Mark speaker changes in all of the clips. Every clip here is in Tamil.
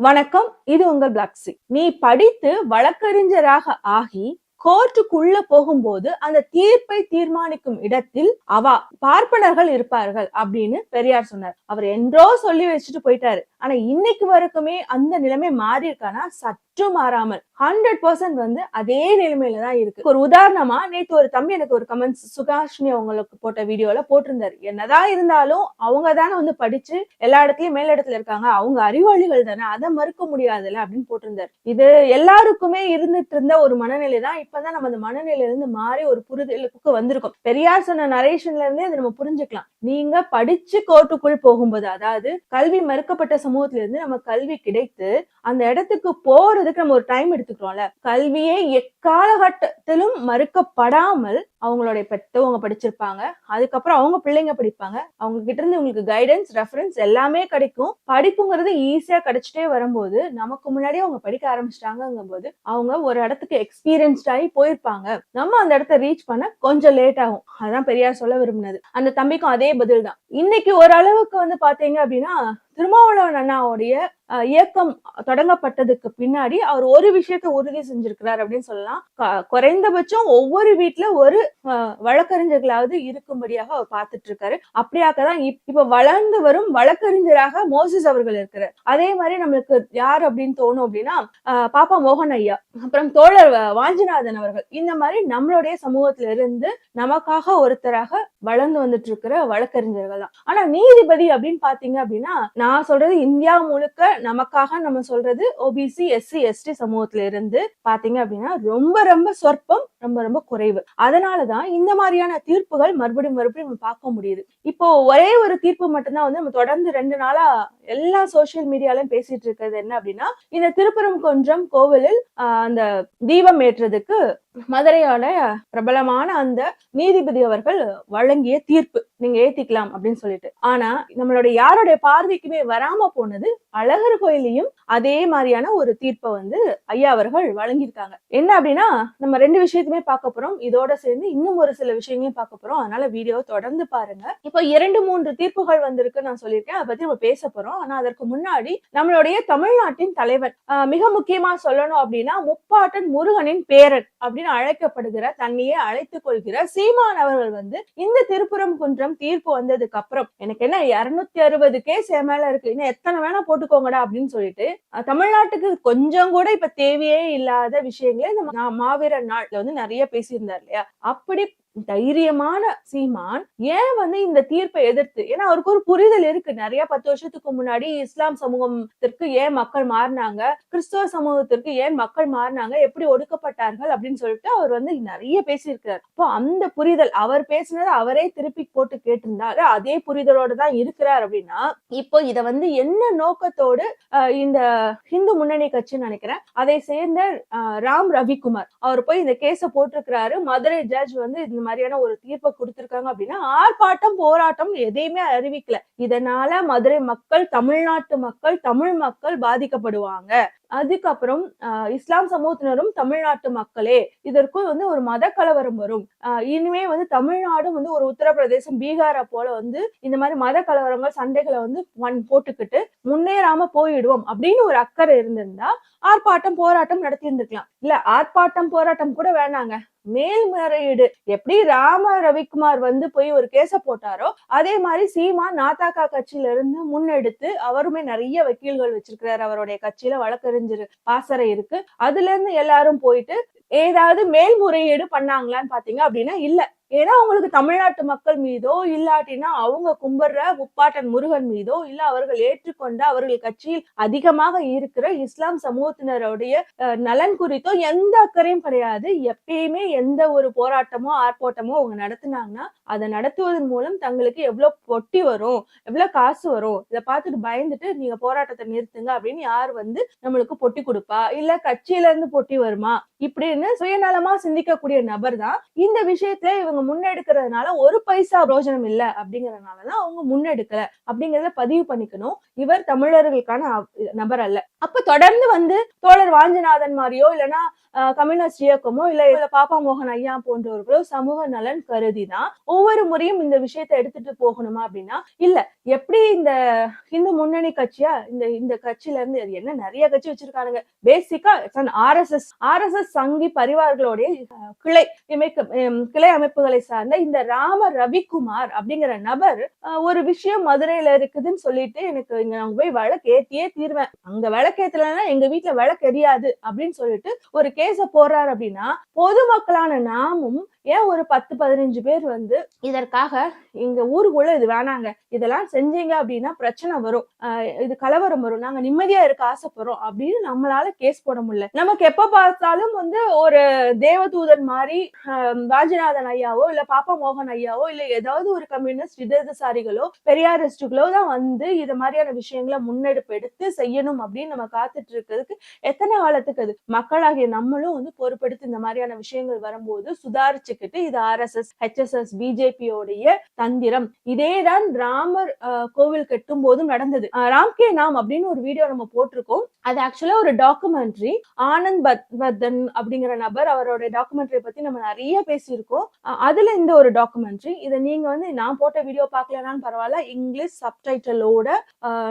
Speaker 1: வணக்கம் இது உங்கள் பிளாக்ஸி நீ படித்து வழக்கறிஞராக ஆகி கோர்ட்டுக்குள்ள போகும்போது அந்த தீர்ப்பை தீர்மானிக்கும் இடத்தில் அவா பார்ப்பனர்கள் இருப்பார்கள் அப்படின்னு பெரியார் சொன்னார். அவர் என்றோ சொல்லி வச்சுட்டு போயிட்டாரு. ஆனா இன்னைக்கு வரைக்குமே அந்த நிலைமை மாறி இருக்கானா? சற்று மாறாமல் ஹண்ட்ரட் பர்சன்ட் வந்து அதே நிலைமையில தான் இருக்கு. ஒரு உதாரணமா நேற்று ஒரு தம்பி எனக்கு ஒரு கமெண்ட்ஸ் சுகாஷினி அவங்களுக்கு போட்ட வீடியோல போட்டிருந்தாரு. என்னதான் இருந்தாலும் அவங்க தானே வந்து படிச்சு எல்லா இடத்துலயும் மேல் இடத்துல இருக்காங்க. அவங்க அறிவாளிகள் தானே. அதை மறுக்க முடியாதுல்ல அப்படின்னு போட்டிருந்தாரு. இது எல்லாருக்குமே இருந்துட்டு இருந்த ஒரு மனநிலை தான் இப்பதான் நம்ம அந்த மனநிலையில இருந்து மாறி ஒரு புரிதலுக்கு வந்திருக்கோம். பெரியார் சொன்ன நரேஷன்ல இருந்தே அதை நம்ம புரிஞ்சுக்கலாம். நீங்க படிச்சு கோர்ட்டுக்குள் போகும்போது அதாவது கல்வி மறுக்கப்பட்ட சமூகத்துல இருந்து நம்ம கல்வி கிடைத்து அந்த இடத்துக்கு அதுக்கு நம்ம ஒரு டைம் எடுத்துக்கிறோம்ல கல்வியே எக்காலகட்டத்திலும் மறுக்கப்படாமல் அவங்களுடைய பெற்றவங்க படிச்சிருப்பாங்க. அதுக்கப்புறம் அவங்க பிள்ளைங்க படிப்பாங்க. அவங்க கிட்ட இருந்து உங்களுக்கு கைடன்ஸ் ரெஃபரன்ஸ் எல்லாமே கிடைக்கும். படிப்புங்கிறது ஈஸியா கிடைச்சிட்டே வரும்போது நமக்கு முன்னாடியே அவங்க படிக்க ஆரம்பிச்சிட்டாங்கும் போது அவங்க ஒரு இடத்துக்கு எக்ஸ்பீரியன்ஸ்ட் ஆகி போயிருப்பாங்க. நம்ம அந்த இடத்த ரீச் பண்ண கொஞ்சம் லேட் ஆகும். அதான் பெரியார் சொல்ல விரும்பினது. அந்த தம்பிக்கும் அதே பதில் தான். இன்னைக்கு ஓரளவுக்கு வந்து பாத்தீங்க அப்படின்னா திருமாவளவன் அண்ணாவுடைய அஹ், இயக்கம் தொடங்கப்பட்டதுக்கு பின்னாடி அவர் ஒரு விஷயத்தை உறுதி செஞ்சிருக்கிறார் அப்படின்னு சொல்லலாம். க- குறைந்தபட்சம் ஒவ்வொரு வீட்ல ஒரு வழக்கறிஞர்களாவது இருக்கும்படியாக அவர் பார்த்துட்டு இருக்காரு அப்படியாக தான் இப்ப வளர்ந்து வரும் வழக்கறிஞராக மோசஸ் அவர்கள் இருக்கிறார். அதே மாதிரி நம்மளுக்கு யார் அப்படின்னு தோணும் அப்படின்னா பாப்பா மோகன் ஐயா அப்புறம் தோழர் வாஞ்சிநாதன் அவர்கள். இந்த மாதிரி நம்மளுடைய சமூகத்துல இருந்து நமக்காக ஒருத்தராக வளர்ந்து வந்துட்டு இருக்கிற வழக்கறிஞர்கள் தான். ஆனா நீதிபதி அப்படின்னு பாத்தீங்க அப்படின்னா நான் சொல்றது இந்தியா முழுக்க நமக்காக நம்ம சொல்றது ஓபிசி எஸ்சி எஸ்டி சமூகத்துல இருந்து பாத்தீங்க அப்படின்னா ரொம்ப ரொம்ப சொற்பம் ரொம்ப ரொம்ப குறைவு. அதனால அதனாலதான் இந்த மாதிரியான தீர்ப்புகள் மறுபடியும் மறுபடியும் நம்ம பார்க்க முடியுது. இப்போ ஒரே ஒரு தீர்ப்பு மட்டும்தான் வந்து நம்ம தொடர்ந்து ரெண்டு நாளா எல்லா சோசியல் மீடியாலயும் பேசிட்டு இருக்கிறது என்ன அப்படின்னா இந்த திருப்பரங்குன்றம் கோவிலில் ஆஹ், அந்த தீபம் ஏற்றுறதுக்கு மதுரையோட பிரபலமான அந்த நீதிபதி அவர்கள் வழங்கிய தீர்ப்பு. நீங்க ஏத்திக்கலாம் அப்படின்னு சொல்லிட்டு. ஆனா நம்மளுடைய யாருடைய பார்வைக்குமே வராம போனது அழகர் கோயிலையும் அதே மாதிரியான ஒரு தீர்ப்பை வந்து ஐயா அவர்கள் வழங்கியிருக்காங்க. என்ன அப்படின்னா நம்ம ரெண்டு விஷயத்துமே பார்க்க போறோம். இதோட சேர்ந்து இன்னும் ஒரு சில விஷயங்களையும் பார்க்க போறோம். அதனால வீடியோ தொடர்ந்து பாருங்க. இப்போ இரண்டு மூன்று தீர்ப்புகள் வந்திருக்கு நான் சொல்லியிருக்கேன். அதை பத்தி நம்ம பேச போறோம். ஆனா அதற்கு முன்னாடி நம்மளுடைய தமிழ்நாட்டின் தலைவர் மிக முக்கியமா சொல்லணும் அப்படின்னா முப்பாட்டன் முருகனின் பேரன் அப்படின்னு அழைக்கப்படுகிற தன்னையே அழைத்துக் கொள்கிற சீமான் அவர்கள் வந்து இந்த திருப்புறம் குன்றம் தீர்ப்பு வந்ததுக்கு அப்புறம் எனக்கு என்ன இருநூத்தி அறுபது கேஸ் என் மேல இருக்கு இன்னும் எத்தனை வேணா போட்டுக்கோங்கடா அப்படின்னு சொல்லிட்டு தமிழ்நாட்டுக்கு கொஞ்சம் கூட இப்ப தேவையே இல்லாத விஷயங்களே இந்த மாவீரர் நாள்ல வந்து நிறைய பேசியிருந்தார் இல்லையா? அப்படி தைரியமான சீமான் ஏன் வந்து இந்த தீர்ப்பை எதிர்த்து? ஏன்னா அவருக்கு ஒரு புரிதல் இருக்கு. நிறைய பத்து வருஷத்துக்கு முன்னாடி இஸ்லாம் சமூகத்திற்கு ஏன் மக்கள் மாறினாங்க? கிறிஸ்தவ சமூகத்திற்கு ஏன் மக்கள் மாறினாங்க? எப்படி ஒடுக்கப்பட்டார்கள்? அப்படின்னு சொல்லிட்டு அவர் வந்து நிறைய பேசியிருக்கிறார். அப்போ அந்த புரிதல் அவர் பேசினதை அவரே திருப்பி போட்டு கேட்டிருந்தாரு. அதே புரிதலோட தான் இருக்கிறார் அப்படின்னா இப்போ இத வந்து என்ன நோக்கத்தோடு இந்த ஹிந்து முன்னணி கட்சின்னு நினைக்கிறேன் அதை சேர்ந்த ராம் ரவிக்குமார். அவர் போய் இந்த கேஸ போட்டிருக்கிறாரு. மதுரை ஜட்ஜ் வந்து மாதிரியான ஒரு தீர்ப்பை கொடுத்திருக்காங்க அப்படின்னா ஆர்ப்பாட்டம் போராட்டம் எதையுமே அறிவிக்கல. இதனால மதுரை மக்கள் தமிழ்நாட்டு மக்கள் தமிழ் மக்கள் பாதிக்கப்படுவாங்க. அதுக்கப்புறம் ஆஹ் இஸ்லாம் சமூகத்தினரும் தமிழ்நாட்டு மக்களே இதற்குள் வந்து ஒரு மத கலவரம் வரும். ஆஹ் இனிமே வந்து தமிழ்நாடும் வந்து ஒரு உத்தரப்பிரதேசம் பீகாரை போல வந்து இந்த மாதிரி மத கலவரங்கள் சண்டைகளை வந்து ஒன் போட்டுக்கிட்டு முன்னேறாம போயிடுவோம் அப்படின்னு ஒரு அக்கறை இருந்திருந்தா ஆர்ப்பாட்டம் போராட்டம் நடத்தி இருந்திருக்கலாம் இல்ல ஆர்ப்பாட்டம் போராட்டம் கூட வேணாங்க. மேல்முறையீடு. எப்படி ராம ரவிக்குமார் வந்து போய் ஒரு கேஸ போட்டாரோ அதே மாதிரி சீமா நாத்தாக்கா கட்சியில இருந்து முன்னெடுத்து அவருமே நிறைய வக்கீல்கள் வச்சிருக்கிறாரு. அவருடைய கட்சியில வழக்கறிஞர் பாசறை இருக்கு. அதுல இருந்து எல்லாரும் போயிட்டு ஏதாவது மேல்முறையீடு பண்ணாங்களான்னு பாத்தீங்க அப்படின்னா இல்ல. ஏன்னா அவங்களுக்கு தமிழ்நாட்டு மக்கள் மீதோ இல்லாட்டினா அவங்க கும்பிடுற முப்பாட்டன் முருகன் மீதோ இல்ல அவர்கள் ஏற்றுக்கொண்ட அவர்கள் கட்சியில் அதிகமாக இருக்கிற இஸ்லாம் சமூகத்தினருடைய நலன் குறித்தோ எந்த அக்கறையும் கிடையாது. எப்பயுமே எந்த ஒரு போராட்டமோ ஆர்ப்பாட்டமோ அவங்க நடத்தினாங்கன்னா அதை நடத்துவதன் மூலம் தங்களுக்கு எவ்வளவு பொட்டி வரும் எவ்வளவு காசு வரும் இதை பார்த்துட்டு பயந்துட்டு நீங்க போராட்டத்தை நிறுத்துங்க அப்படின்னு யார் வந்து நம்மளுக்கு பொட்டி கொடுப்பா? இல்ல கட்சியில இருந்து பொட்டி வருமா? இப்படின்னு சுயநலமா சிந்திக்கக்கூடிய நபர் தான். இந்த விஷயத்துல இவங்க அவங்க முன்னெடுக்கிறதுனால ஒரு பைசா பிரோஜனம் இல்ல அப்படிங்கறதுனாலதான் அவங்க முன்னெடுக்கல. அப்படிங்கறத பதிவு பண்ணிக்கணும். இவர் தமிழர்களுக்கான நபர் அல்ல. அப்ப தொடர்ந்து வந்து தோழர் வாஞ்சிநாதன் மாதிரியோ இல்லைன்னா கம்யூனிஸ்ட் இயக்கமோ இல்ல பாப்பா மோகன் ஐயா போன்றவர்களோ சமூக நலன் கருதிதான் ஒவ்வொரு முறையும் இந்த விஷயத்தை எடுத்துட்டு போகணுமா அப்படின்னா இல்ல எப்படி இந்த இந்து முன்னணி கட்சியா இந்த இந்த கட்சியில இருந்து அது என்ன நிறைய கட்சி வச்சிருக்கானுங்க. பேசிக்கா R S S R S S சங்கி பரிவார்களுடைய கிளை கிளை இமைக்க அமைப்புகளை சார்ந்த இந்த ராம ரவிக்குமார் அப்படிங்கிற நபர் ஒரு விஷயம் மதுரையில இருக்குதுன்னு சொல்லிட்டு எனக்கு இங்க நாங்க போய் விளக்கு ஏத்தியே தீர்வேன். அங்க விளக்கேத்தலன்னா எங்க வீட்டுல விளக்கு எரியாது அப்படின்னு சொல்லிட்டு ஒரு கேஸ போடுறாரு அப்படின்னா பொதுமக்களான நாமும் ஏன் ஒரு பத்து பதினஞ்சு பேர் வந்து இதற்காக எங்க ஊருக்குள்ள இது வேணாங்க. இதெல்லாம் செஞ்சீங்க அப்படின்னா பிரச்சனை வரும். இது கலவரம் வரும். நாங்க நிம்மதியா இருக்க ஆசைப்படுறோம் அப்படின்னு நம்மளால கேஸ் போட முடியல. நமக்கு எப்ப பார்த்தாலும் வந்து ஒரு தேவதூதன் மாதிரி வாஜிநாதன் ராஜநாதன் ஐயாவோ இல்ல பாப்பா மோகன் ஐயாவோ இல்ல ஏதாவது ஒரு கம்யூனிஸ்ட் இடதுசாரிகளோ பெரியாரிஸ்டுகளோ தான் வந்து இது மாதிரியான விஷயங்களை முன்னெடுப்பு எடுத்து செய்யணும் அப்படின்னு நம்ம காத்துட்டு இருக்கிறதுக்கு எத்தனை காலத்துக்கு அது? மக்களாகிய நம்மளும் வந்து பொறுப்பெடுத்து இந்த மாதிரியான விஷயங்கள் வரும்போது சுதாரிச்சு வச்சுக்கிட்டு இது ஆர்எஸ்எஸ் ஹெச்எஸ்எஸ் பிஜேபியோடைய தந்திரம். இதேதான் ராமர் கோவில் கட்டும் போதும் நடந்தது ராம்கே நாம் அப்படின்னு ஒரு வீடியோ நம்ம போட்டிருக்கோம். அது ஆக்சுவலா ஒரு டாக்குமெண்ட்ரி ஆனந்த் பத்வர்தன் அப்படிங்கிற நபர் அவரோட டாக்குமெண்ட்ரி பத்தி நம்ம நிறைய பேசியிருக்கோம். அதுல இந்த ஒரு டாக்குமெண்ட்ரி இதை நீங்க வந்து நான் போட்ட வீடியோ பார்க்கலனாலும் பரவாயில்ல. இங்கிலீஷ் சப்டைட்டிலோட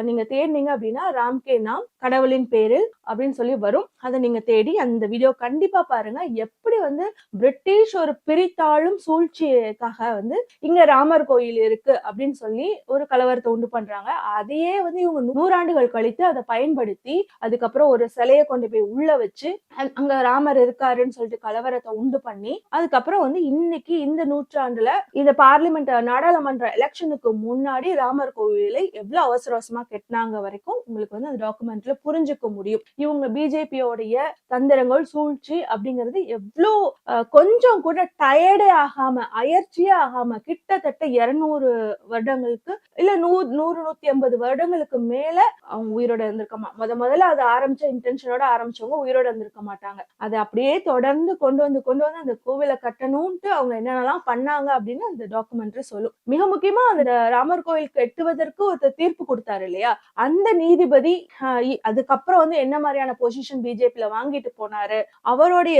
Speaker 1: நீங்க தேடினீங்க அப்படின்னா ராம்கே நாம் கடவுளின் பேரில் அப்படின்னு சொல்லி வரும். அதை நீங்க தேடி அந்த வீடியோ கண்டிப்பா பாருங்க. எப்படி வந்து பிரிட்டிஷ் ஒரு பிரித்தாளும் சூழ்ச்சிக்காக வந்து இங்க ராமர் கோயில் இருக்கு அப்படின்னு சொல்லி ஒரு கலவரத்தை உண்டு பண்றாங்க. அதையே வந்து இவங்க நூறாண்டுகள் கழித்து அதை பயன்படுத்தி அதுக்கப்புறம் ஒரு சிலையை கொண்டு போய் உள்ள வச்சு அங்க- அங்க ராமர் இருக்காருன்னு சொல்லிட்டு கலவரத்தை உண்டு பண்ணி அதுக்கப்புறம் வந்து இன்னைக்கு இந்த நூற்றாண்டுல இந்த பார்லிமெண்ட் நாடாளுமன்ற எலெக்ஷனுக்கு முன்னாடி ராமர் கோவிலை எவ்வளவு அவசர அவசரமா கெட்டினாங்க வரைக்கும் உங்களுக்கு வந்து அந்த டாக்குமெண்ட்ல புரிஞ்சுக்க முடியும். இவங்க பிஜேபியோடைய தந்திரங்கள் சூழ்ச்சி அப்படிங்கிறது எவ்வளோ அஹ், கொஞ்சம் கூட டயர்டே ஆகாம அயற்சியே ஆகாம கிட்டத்தட்ட இருநூறு வருடங்களுக்கு இல்ல நூ நூறு நூத்தி ஐம்பது வருடங்களுக்கு மேல அவங்க உயிரோட இருந்திருக்கமா முத முதல்ல அது ஆரம்பிச்ச இன்டென்ஷனோட ஆரம்பிச்சவங்க உயிரோட இருந்திருக்க மாட்டாங்க. அதை அப்படியே தொடர்ந்து கொண்டு வந்து கொண்டு வந்து அந்த கோவிலை கட்டணும்ட்டு அவங்க என்னென்னலாம் பண்ணாங்க அப்படின்னு அந்த டாக்குமெண்ட்ரி சொல்லும். மிக முக்கியமா அந்த ராமர் கோயில் கட்டுவதற்கு ஒருத்தர் தீர்ப்பு கொடுத்தாரு இல்லையா? அந்த நீதிபதி அதுக்கப்புறம் வந்து என்ன மாதிரியான பொசிஷன் பிஜேபியில வாங்கிட்டு போனாரு? அவருடைய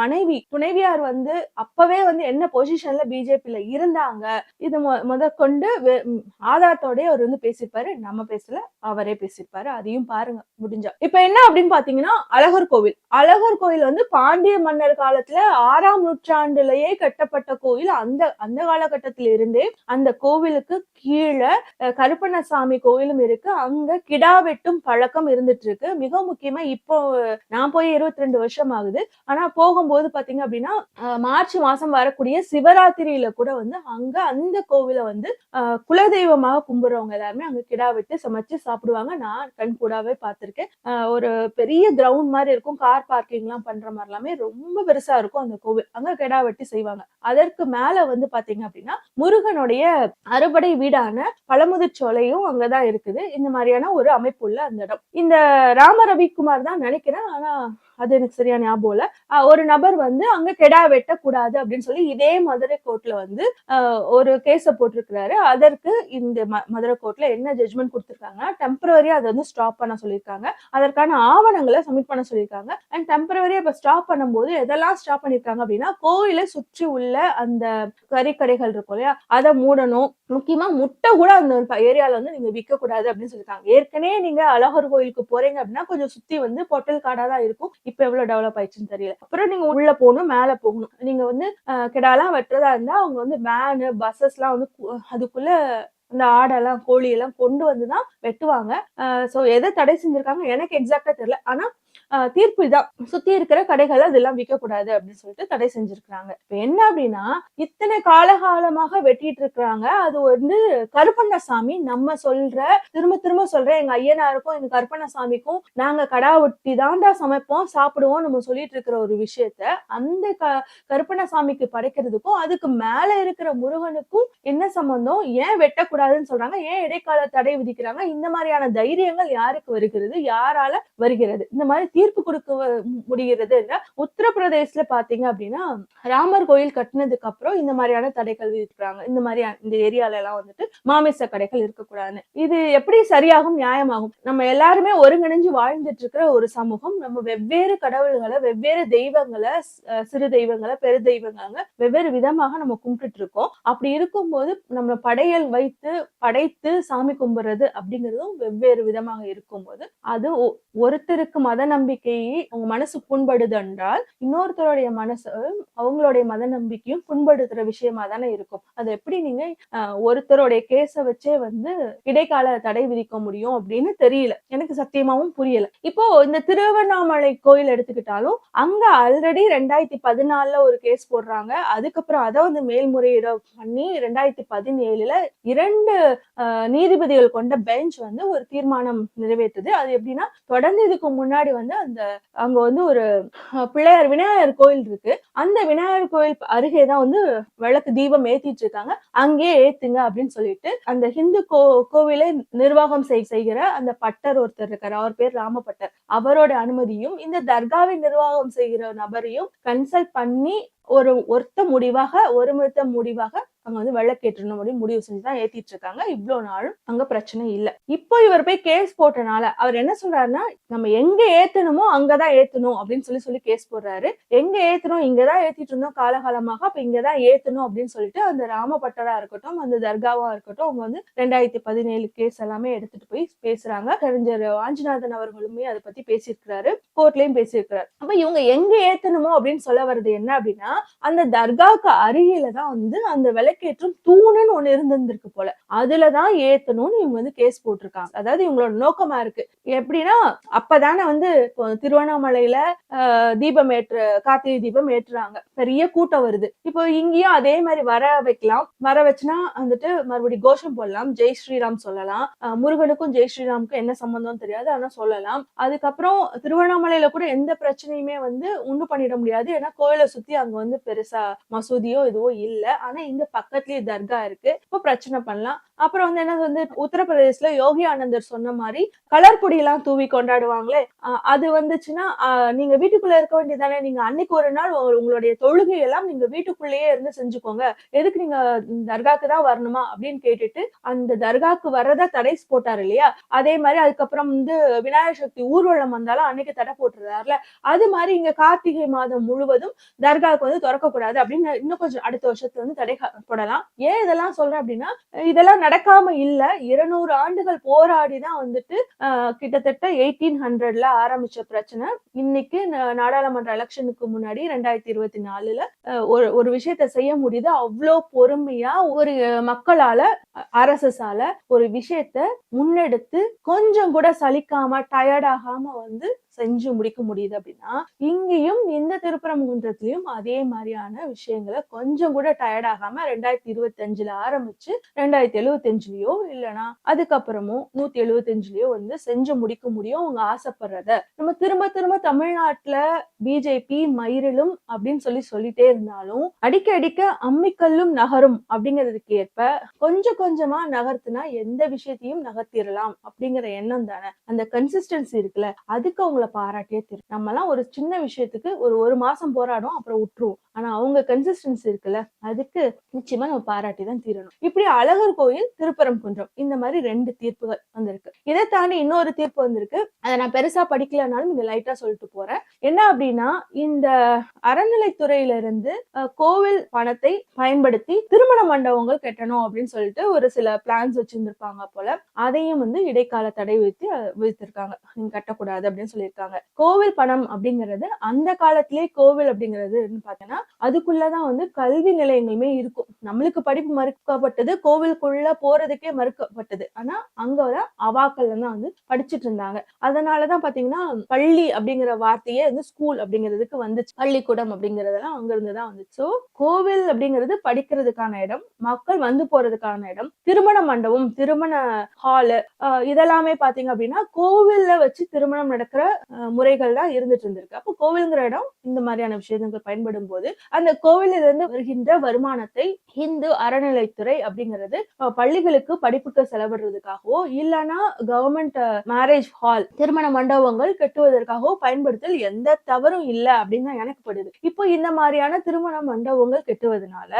Speaker 1: மனைவி துணைவியார் வந்து அப்பவே வந்து என்ன பொசிஷன்ல பிஜேபியில இருந்தாங்க இது முதற்கொண்டு ஆதாரத்தோடய அவர் வந்து பேசியிருப்பாரு நம்ம பேசல அவரே பேசியிருப்பாரு அதையும் பாருங்க முடிஞ்சா. இப்ப என்ன அப்படின்னு பாத்தீங்கன்னா அழகர் கோவில். அழகர் கோயில் வந்து பாண்டிய மன்னர் காலத்துல ஆறாம் நூற்றாண்டுலயே கட்டப்பட்ட கோவில். அந்த அந்த காலகட்டத்தில இருந்தே அந்த கோவிலுக்கு கீழே கருப்பண்ணசாமி கோயிலும் இருக்கு. அங்க கிடா வெட்டும் பழக்கம் இருந்துட்டு இருக்கு மிக முக்கியமா இப்போ நான் போய் இருபத்தி ரெண்டு வருஷம் ஆகுது. ஆனா போகும்போது பாத்தீங்க அப்படின்னா மார்ச் மார்ச் மாசம் வரக்கூடிய சிவராத்திரியில கூட வந்து அங்க அந்த கோவிலை வந்து குலதெய்வமாக கும்பிடுறவங்க எல்லாருமே அங்க கிடா விட்டு சமைச்சு சாப்பிடுவாங்க. நான் கண் கூடாவே பார்த்திருக்கேன். ஒரு பெரிய கிரவுண்ட் மாதிரி இருக்கும். கார் பார்க்கிங் எல்லாம் பண்ற மாதிரி எல்லாமே ரொம்ப பெருசா இருக்கும் அந்த கோவில். அங்க கிடா வெட்டி செய்வாங்க. அதற்கு மேல வந்து பாத்தீங்க அப்படின்னா முருகனுடைய அறுபடை வீடான பழமுதிர்ச்சோலையும் அங்கதான் இருக்குது. இந்த மாதிரியான ஒரு அமைப்புள்ள அந்த இடம். இந்த ராம ரவிக்குமார் தான் நினைக்கிறேன். ஆனா அது எனக்கு சரியா ஞாபகம் இல்ல. ஒரு நபர் வந்து அங்க கெடா வெட்டக்கூடாது அப்படின்னு சொல்லி இதே மதுரை கோர்ட்ல வந்து ஆஹ் ஒரு கேஸ போட்டிருக்கிறாரு. அதற்கு இந்த ம- மதுரை கோர்ட்ல என்ன ஜட்மெண்ட் கொடுத்திருக்காங்க டெம்பரவரியா அதை வந்து ஸ்டாப் பண்ண சொல்லியிருக்காங்க. அதற்கான ஆவணங்களை சப்மிட் பண்ண சொல்லியிருக்காங்க. அண்ட் டெம்பரவரியா இப்ப ஸ்டாப் பண்ணும்போது எதெல்லாம் ஸ்டாப் பண்ணிருக்காங்க அப்படின்னா கோயிலை சுற்றி உள்ள அந்த கறிக்கடைகள் இருக்கும் இல்லையா அதை மூடணும். முக்கியமா முட்டை கூட அந்த ஏரியால வந்து நீங்க விற்க கூடாது அப்படின்னு சொல்லியிருக்காங்க. ஏற்கனவே நீங்க அழகர் கோயிலுக்கு போறீங்க அப்படின்னா கொஞ்சம் சுத்தி வந்து பொட்டல் காடா தான் இருக்கும். இப்ப எவ்வளவு டெவலப் ஆயிடுச்சுன்னு தெரியல. அப்புறம் நீங்க உள்ள போகணும் மேல போகணும். நீங்க வந்து கிடாலாம் வெட்டுறதா இருந்தா அவங்க வந்து வேனு பஸ்ஸஸ் எல்லாம் வந்து கு- அதுக்குள்ள அந்த ஆடெல்லாம் கோழி எல்லாம் கொண்டு வந்துதான் வெட்டுவாங்க. சோ எதை தடை செஞ்சிருக்காங்க எனக்கு எக்ஸாக்டா தெரியல. ஆனா தீர்ப்பு இதான் சுத்தி இருக்கிற கடைகள் அதெல்லாம் விற்க கூடாது அப்படின்னு சொல்லிட்டு தடை செஞ்சிருக்கிறாங்க. இப்ப என்ன அப்படின்னா இத்தனை காலகாலமாக வெட்டிட்டு இருக்கிறாங்க. அது வந்து கருப்பண்ணசாமி நம்ம சொல்ற திரும்ப திரும்ப சொல்ற எங்க ஐயனாருக்கும் எங்க கருப்பண்ணசாமிக்கும் நாங்க கடா ஒட்டி தாண்டா சமைப்போம் சாப்பிடுவோம் நம்ம சொல்லிட்டு இருக்கிற ஒரு விஷயத்த அந்த க கருப்பண்ணசாமிக்கு படைக்கிறதுக்கும் அதுக்கு மேல இருக்கிற முருகனுக்கும் என்ன சம்பந்தம்? ஏன் வெட்டக்கூடாதுன்னு சொல்றாங்க. ஏன் இடைக்கால தடை விதிக்கிறாங்க? இந்த மாதிரியான தைரியங்கள் யாருக்கு வருகிறது? யாரால வருகிறது? இந்த மாதிரி தீர்ப்பு கொடுக்க முடிகிறது உத்தரப்பிரதேசல பாத்தீங்க அப்படின்னா ராமர் கோயில் கட்டினதுக்கு அப்புறம் இந்த மாதிரியான தடைகள் விதிக்கிறாங்க. இந்த மாதிரி இந்த ஏரியால எல்லாம் வந்துட்டு மாமிச கடைகள் இருக்கக்கூடாதுன்னு. இது எப்படி சரியாகும் நியாயமாகும்? நம்ம எல்லாருமே ஒருங்கிணைஞ்சு வாழ்ந்துட்டு இருக்கிற ஒரு சமூகம். நம்ம வெவ்வேறு கடவுள்களை வெவ்வேறு தெய்வங்களை சிறு தெய்வங்களை பெரு தெய்வங்களை வெவ்வேறு விதமாக நம்ம கும்பிட்டுட்டு இருக்கோம். அப்படி இருக்கும்போது நம்ம படையல் வைத்து படைத்து சாமி கும்பிடுறது அப்படிங்கிறதும் வெவ்வேறு விதமாக இருக்கும்போது அது ஒ- ஒருத்தருக்கு மத நம்பிக்கையை அவங்க மனசு புண்படுது என்றால் இன்னொருத்தருடைய மனசு அவங்களுடைய மத நம்பிக்கையும் புண்படுத்துற விஷயமா தானே இருக்கும். அது எப்படி நீங்க ஒருத்தருடைய கேஸ வச்சே வந்து இடைக்கால தடை விதிக்க முடியும் அப்படின்னு தெரியல. எனக்கு சத்தியமாவும் புரியல. இப்போ இந்த திருவண்ணாமலை கோயில் எடுத்துக்கிட்டாலும் அங்க ஆல்ரெடி ரெண்டாயிரத்தி பதினாலுல ஒரு கேஸ் போடுறாங்க. அதுக்கப்புறம் அதை வந்து மேல்முறையீடு பண்ணி ரெண்டாயிரத்தி பதினேழுல இரண்டு நீதிபதிகள் கொண்ட பெஞ்ச் வந்து ஒரு தீர்மானம் நிறைவேற்றுது. அது எப்படின்னா தொடர்ந்து இதுக்கு முன்னாடி வந்து அந்த அங்க வந்து ஒரு பிள்ளையார் விநாயகர் கோயில் இருக்கு. அந்த விநாயகர் கோயில் அருகே தான் வந்து விளக்கு தீபம் ஏத்திட்டு இருக்காங்க. அங்கேயே ஏத்துங்க அப்படின்னு சொல்லிட்டு அந்த ஹிந்து கோ கோவிலை நிர்வாகம் செய் செய்கிற அந்த பட்டர் ஒருத்தர் இருக்காரு. அவர் பேர் ராமபட்டர் அவரோட அனுமதியும் இந்த தர்காவை நிர்வாகம் செய்கிற நபரையும் கன்சல்ட் பண்ணி ஒரு ஒருத்த முடிவாக ஒருமித்த முடிவாக அங்க வந்து வெள்ளக்கேற்றணும் அப்படின்னு முடிவு செஞ்சு தான் ஏத்திட்டு இருக்காங்க இவ்வளவு நாளும் அங்க பிரச்சனை இல்ல. இப்போ இவர் போய் கேஸ் போட்டனால அவர் என்ன சொல்றாருன்னா நம்ம எங்க ஏத்தணுமோ அங்கதான் ஏத்தணும் அப்படின்னு சொல்லி சொல்லி கேஸ் போடுறாரு. எங்க ஏத்தணும்? இங்கதான் ஏத்திட்டு இருந்தோம் காலகாலமாக அப்ப இங்கதான் ஏத்தணும் அப்படின்னு சொல்லிட்டு அந்த ராமபட்டரா இருக்கட்டும் அந்த தர்காவா இருக்கட்டும் அவங்க வந்து ரெண்டாயிரத்தி பதினேழு கேஸ் எல்லாமே எடுத்துட்டு போய் பேசுறாங்க. கலைஞர் வாஞ்சிநாதன் அவர்களுமே அதை பத்தி பேசியிருக்கிறாரு. கோர்ட்லயும் பேசியிருக்கிறாரு. அப்ப இவங்க எங்க ஏத்தணுமோ அப்படின்னு சொல்ல வர்றது என்ன அப்படின்னா அந்த தர்காவுக்கு அருகில தான் வந்து அந்த விலை விளக்கேற்றும் தூணுன்னு ஒண்ணு இருந்திருந்திருக்கு போல. அதுலதான் ஏத்தணும்னு இவங்க வந்து கேஸ் போட்டிருக்காங்க. அதாவது இவங்களோட நோக்கமா இருக்கு. எப்படின்னா அப்பதானே வந்து திருவண்ணாமலையில தீபம் ஏற்று கார்த்திகை தீபம் ஏற்றுறாங்க. பெரிய கூட்டம் வருது. இப்போ இங்கேயும் அதே மாதிரி வர வைக்கலாம். வர வச்சுனா வந்துட்டு மறுபடியும் கோஷம் போடலாம். ஜெய் ஸ்ரீராம் சொல்லலாம். ஆஹ், முருகனுக்கும் ஜெய் ஸ்ரீராமுக்கும் என்ன சம்பந்தம் தெரியாது. ஆனா சொல்லலாம். அதுக்கப்புறம் திருவண்ணாமலையில கூட எந்த பிரச்சனையுமே வந்து உண்டு பண்ணிட முடியாது. ஏன்னா கோயிலை சுத்தி அங்க வந்து பெருசா மசூதியோ எதுவோ இல்லை. ஆனா இங்க பக்கத்துலயே தர்கா இருக்கு. இப்போ பிரச்சனை பண்ணலாம். அப்புறம் வந்து என்ன வந்து உத்தரப்பிரதேசல யோகி ஆனந்தர் சொன்ன மாதிரி கலர் பொடி எல்லாம் தூவி கொண்டாடுவாங்களே அது வந்துச்சுன்னா நீங்க வீட்டுக்குள்ள இருக்க வேண்டியதானே நீங்க அன்னைக்கு ஒரு நாள் உங்களுடைய தொழுகை எல்லாம் நீங்க வீட்டுக்குள்ளேயே இருந்து செஞ்சுக்கோங்க. எதுக்கு நீங்க தர்காக்கு தான் வரணுமா அப்படின்னு கேட்டுட்டு அந்த தர்காக்கு வர்றதா தடை போட்டாரு இல்லையா? அதே மாதிரி அதுக்கப்புறம் வந்து விநாயகர் சக்தி ஊர்வலம் வந்தாலும் அன்னைக்கு தடை போட்டுறாருல அது மாதிரி இங்க கார்த்திகை மாதம் முழுவதும் தர்காவுக்கு வந்து திறக்கக்கூடாது அப்படின்னு இன்னும் கொஞ்சம் அடுத்த வருஷத்துல வந்து தடை போடலாம். ஏன் இதெல்லாம் சொல்றேன் அப்படின்னா இதெல்லாம் நடக்காம இல்ல. இருநூறு ஆண்டுகள் போராடி தான் வந்துட்டு கிட்டத்தட்ட எயிட்டீன் ஹண்ட்ரட்ல ஆரம்பிச்ச பிரச்சனை. இன்னைக்கு நாடாளுமன்ற எலெக்ஷனுக்கு முன்னாடி ரெண்டாயிரத்தி இருபத்தி நாலுல ஒரு ஒரு விஷயத்த செய்ய முடியுது. அவ்வளோ பொறுமையா ஒரு மக்களால ஆர்எஸ்எஸ் ஒரு விஷயத்த முன்னெடுத்து கொஞ்சம் கூட சலிக்காம டயர்ட் ஆகாம வந்து செஞ்சு முடிக்க முடியுது அப்படின்னா இங்கேயும் இந்த திருப்பரங்குன்றத்திலையும் அதே மாதிரியான விஷயங்களை கொஞ்சம் கூட டயர்ட் ஆகாம ரெண்டாயிரத்தி இருபத்தி அஞ்சுல ஆரம்பிச்சு ரெண்டாயிரத்தி எழுபத்தி அஞ்சுலயோ இல்லைன்னா அதுக்கப்புறமும் நூத்தி எழுபத்தி அஞ்சுலயோ வந்து செஞ்சு முடிக்க முடியும் அவங்க ஆசைப்படுறத. நம்ம திரும்ப திரும்ப தமிழ்நாட்டுல பிஜேபி மயிரிலும் அப்படின்னு சொல்லி சொல்லிட்டே இருந்தாலும் அடிக்க அடிக்க அம்மிக்கல்லும் நகரும் அப்படிங்கிறதுக்கு ஏற்ப கொஞ்சம் கொஞ்சமா நகர்த்துனா எந்த விஷயத்தையும் நகர்த்திடலாம் அப்படிங்கிற எண்ணம் தானே. அந்த கன்சிஸ்டன்சி இருக்குல்ல அதுக்கு அவங்கள பாராட்டியே தெரியும் நம்ம எல்லாம் ஒரு சின்ன விஷயத்துக்கு ஒரு ஒரு மாசம் போராடும் அப்புறம் விட்டுருவோம் ஆனா அவங்க கன்சிஸ்டன்சி இருக்குல்ல அதுக்கு நிச்சயமா நம்ம பாராட்டி தான் தீரணும். இப்படி அழகர் கோயில் திருப்பரங்குன்றம் இந்த மாதிரி ரெண்டு தீர்ப்புகள் வந்திருக்கு. இதை தாண்டி இன்னொரு தீர்ப்பு வந்திருக்கு. அதை நான் பெருசா படிக்கலனாலும் இங்க லைட்டா சொல்லிட்டு போறேன். என்ன அப்படின்னா இந்த அறநிலைத்துறையில இருந்து கோவில் பணத்தை பயன்படுத்தி திருமண மண்டபங்கள் கட்டணும் அப்படின்னு சொல்லிட்டு ஒரு சில பிளான்ஸ் வச்சிருந்திருப்பாங்க போல. அதையும் வந்து இடைக்கால தடை விதித்து அஹ், விதித்திருக்காங்க. நீங்க கட்டக்கூடாது அப்படின்னு சொல்லியிருக்காங்க. கோவில் பணம் அப்படிங்கிறது அந்த காலத்திலேயே கோவில் அப்படிங்கிறது பாத்தீங்கன்னா அதுக்குள்ளதான் வந்து கல்வி நிலையங்களுமே இருக்கும். நம்மளுக்கு படிப்பு மறுக்கப்பட்டது கோவிலுக்குள்ள போறதுக்கே மறுக்கப்பட்டது. ஆனா அங்கதான் அவாக்கள்ல தான் வந்து படிச்சுட்டு இருந்தாங்க. அதனாலதான் பாத்தீங்கன்னா பள்ளி அப்படிங்கிற வார்த்தையே வந்து ஸ்கூல் அப்படிங்கிறதுக்கு வந்துச்சு. பள்ளிக்கூடம் அப்படிங்கறதெல்லாம் அங்க இருந்துதான் வந்துச்சு கோவில் அப்படிங்கிறது படிக்கிறதுக்கான இடம் மக்கள் வந்து போறதுக்கான இடம் திருமண மண்டபம் திருமண ஹாலு இதெல்லாமே பாத்தீங்க அப்படின்னா கோவில்ல வச்சு திருமணம் நடக்கிற முறைகள் தான் இருந்துட்டு இருந்திருக்கு. அப்போ கோவிலுங்கிற இடம் இந்த மாதிரியான விஷயங்கள் பயன்படும் போது அந்த கோவிலிருந்து வருகின்ற வருமானத்தை இந்து அறநிலைத்துறை அப்படிங்கிறது பள்ளிகளுக்கு படிப்புக்கு செலவிடுறதுக்காகவோ இல்லைன்னா கவர்மெண்ட் மேரேஜ் ஹால் திருமண மண்டபங்கள் கட்டுவதற்காகவோ பயன்படுத்தல் எந்த தவறும் இல்லை அப்படின்னு தான் எனக்கு படுது. இப்போ இந்த மாதிரியான திருமண மண்டபங்கள் கட்டுவதனால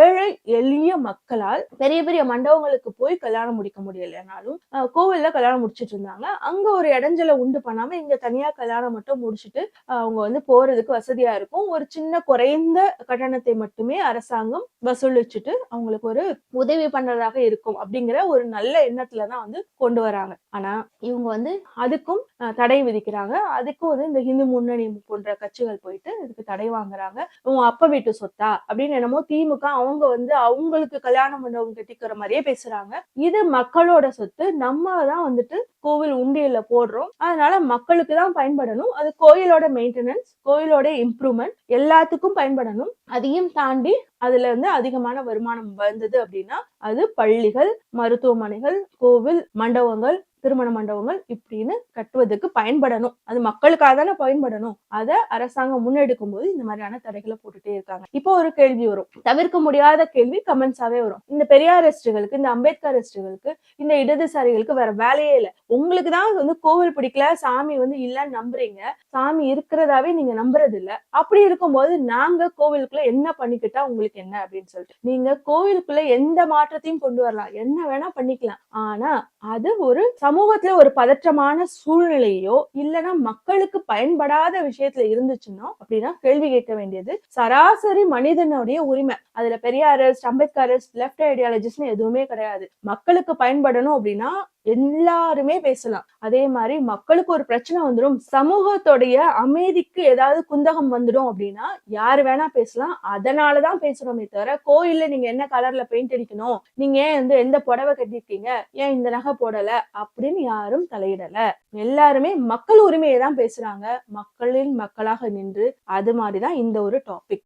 Speaker 1: ஏழை எளிய மக்களால் பெரிய பெரிய மண்டபங்களுக்கு போய் கல்யாணம் முடிக்க முடியலனாலும் அஹ், கோவில்ல கல்யாணம் முடிச்சிட்டு இருந்தாங்க. அங்க ஒரு இடைஞ்சலை உண்டு பண்ணாம இங்க தனியா கல்யாணம் மட்டும் முடிச்சுட்டு அவங்க வந்து போறதுக்கு வசதியா இருக்கும். ஒரு சின்ன குறைந்த கட்டணத்தை மட்டுமே அரசாங்கம் வசூலிச்சுட்டு அவங்களுக்கு ஒரு உதவி பண்றதாக இருக்கும் அப்படிங்கிற ஒரு நல்ல எண்ணத்துல தான் வந்து கொண்டு வராங்க. ஆனா இவங்க வந்து அதுக்கும் தடை விதிக்கிறாங்க. அதுக்கும் வந்து இந்த இந்து முன்னணி போன்ற கட்சிகள் போயிட்டு இதுக்கு தடை வாங்குறாங்க. உன் அப்ப வீட்டு சொத்தா? அப்படின்னு என்னமோ திமுக அவங்க வந்து அவங்களுக்கு கல்யாணம் பண்ணவங்க கட்டிக்கிற மாதிரியே பேசுறாங்க. இது மக்களோட சொத்து. நம்ம தான் வந்துட்டு கோவில் உண்டியல்ல போடுறோம். அதனால மக்கள் மக்களுக்கு தான் பயன்படணும். அது கோயிலோட மெயின்டெனன்ஸ் கோயிலோட இம்ப்ரூவ்மெண்ட் எல்லாத்துக்கும் பயன்படணும். அதையும் தாண்டி அதுல இருந்து அதிகமான வருமானம் வந்தது அப்படின்னா அது பள்ளிகள் மருத்துவமனைகள் கோவில் மண்டபங்கள் திருமண மண்டபங்கள் இப்படின்னு கட்டுவதற்கு பயன்படணும். அது மக்களுக்காக தானே பயன்படணும். அதை அரசாங்கம் முன்னெடுக்கும் போது இந்த மாதிரியான தடைகளை போட்டுட்டே இருக்காங்க. இப்போ ஒரு கேள்வி வரும். தவிர்க்க முடியாத கேள்வி கமெண்ட்ஸாவே வரும். இந்த பெரியாரிஸ்டுகளுக்கு இந்த அம்பேத்கரிஸ்டுகளுக்கு இந்த இடதுசாரிகளுக்கு வேற வேலையே இல்லை. உங்களுக்கு தான் வந்து கோவில் பிடிக்கல சாமி வந்து இல்லைன்னு நம்புறீங்க. சாமி இருக்கிறதாவே நீங்க நம்புறது இல்ல அப்படி இருக்கும்போது நாங்க கோவிலுக்குள்ள என்ன பண்ணிக்கிட்டா உங்களுக்கு என்ன அப்படின்னு சொல்லிட்டு. நீங்க கோவிலுக்குள்ள எந்த மாற்றத்தையும் கொண்டு வரலாம். என்ன வேணா பண்ணிக்கலாம். ஆனா அது ஒரு சமூகத்துல ஒரு பதற்றமான சூழ்நிலையோ இல்லைன்னா மக்களுக்கு பயன்படாத விஷயத்துல இருந்துச்சுன்னா அப்படின்னா கேள்வி கேட்க வேண்டியது சராசரி மனிதனுடைய உரிமை. அதுல பெரியாரஸ் அம்பேத்கரஸ் லெஃப்ட் ஐடியாலஜிஸ்ட்னு எதுவுமே கிடையாது. மக்களுக்கு பயன்படணும் அப்படின்னா எல்லாருமே பேசலாம். அதே மாதிரி மக்களுக்கு ஒரு பிரச்சனை வந்துடும் சமூகத்துடைய அமைதிக்கு ஏதாவது குந்தகம் வந்துடும் அப்படின்னா யாரு வேணா பேசலாம். அதனாலதான் பேசுறோமே தவிர கோயில்ல நீங்க என்ன கலர்ல பெயிண்ட் அடிக்கணும்? நீங்க ஏன் வந்து எந்த புடவை கட்டிருக்கீங்க ஏன் இந்த நகை போடல? அப்படின்னு யாரும் தலையிடல. எல்லாருமே மக்கள் உரிமையை தான் பேசுறாங்க. மக்களின் மக்களாக நின்று அது மாதிரிதான் இந்த ஒரு டாபிக்